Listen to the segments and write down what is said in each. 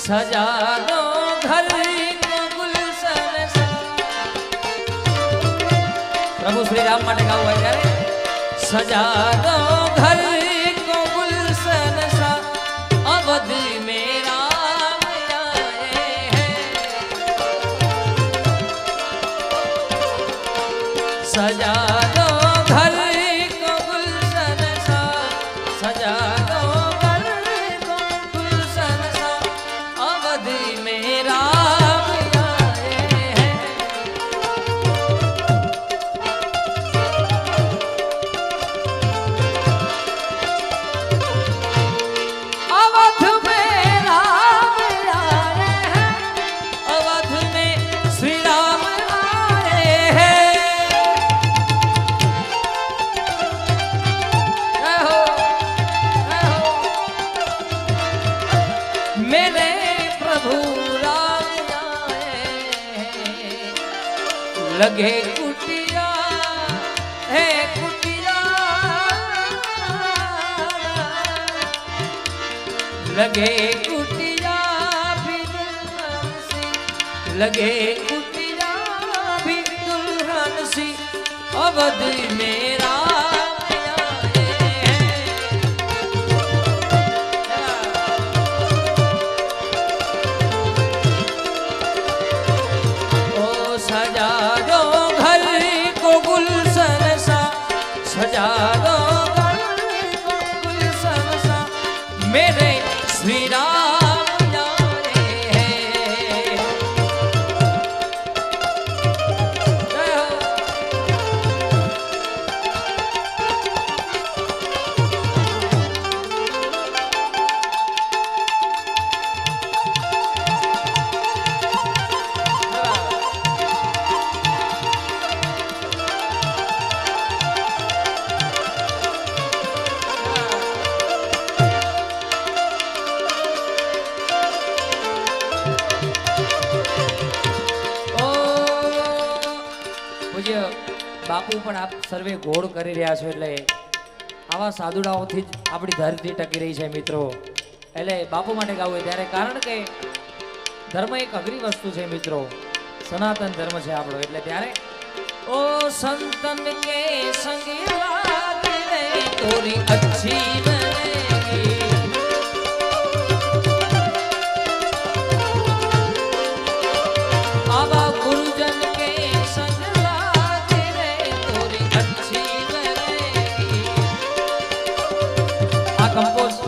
सजा दो घर को गुलशन प्रभु श्री राम माटे का सजा दो घर को गुलशन सा। सजा दो લગે કુટિયા હે કુટિયા લગે કુટિયા લગે કુટિયા અવધ મેરા mere બાપુ પણ આપ સર્વે ગોળ કરી રહ્યા છો એટલે આવા સાદુડાઓથી જ આપણી ધરતી ટકી રહી છે મિત્રો. એટલે બાપુ માટે ગાવું ત્યારે કારણ કે ધર્મ એક અઘરી વસ્તુ છે મિત્રો. સનાતન ધર્મ છે આપણો. એટલે ત્યારે ઓ સંતન કે સંગ તોરી અચ્છી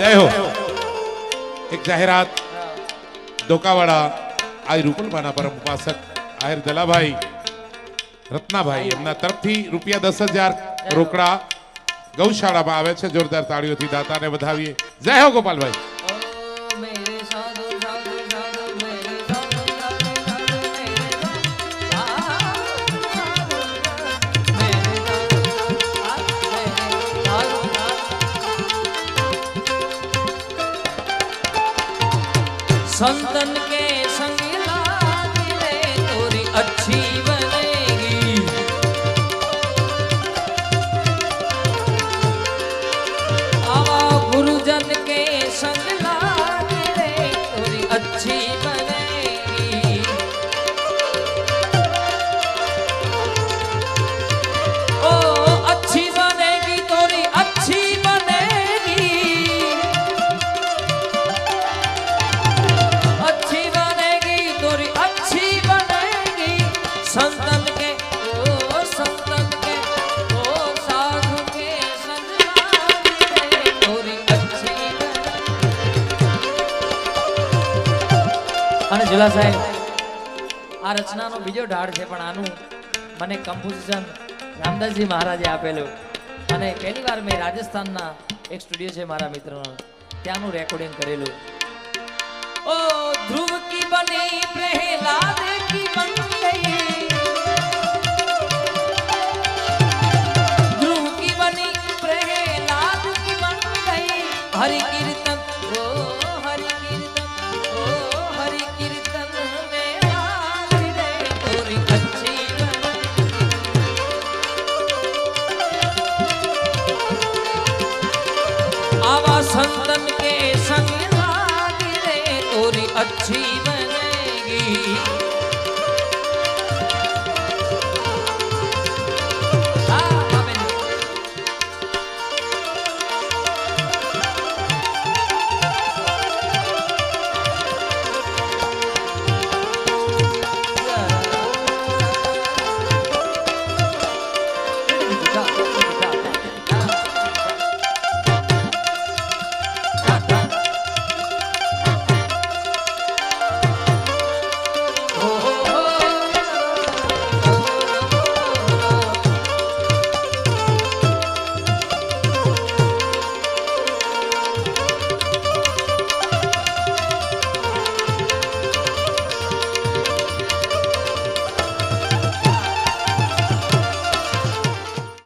જય હો. એક જાહેરાત ડોકાવાડા આ રૂપલમાના પરમ ઉપાસક આહિર દલાભાઈ રત્નાભાઈ, એમના તરફથી રૂપિયા દસ હજાર રોકડા ગૌશાળામાં આવે છે. જોરદાર તાળીઓથી દાતાને વધાવીએ. જય હો ગોપાલભાઈ. संतन के संग लागी रे तोरी अच्छी અને જુલા સાહેબ આ રચનાનો બીજો ઢાળ છે પણ આનું મને કમ્પોઝિશન રામદાસજી મહારાજે આપેલું. અને પહેલી વાર મેં રાજસ્થાનના એક સ્ટુડિયો છે મારા મિત્રનો ત્યાંનું રેકોર્ડિંગ કરેલું. ઓ ધ્રુવ કી બની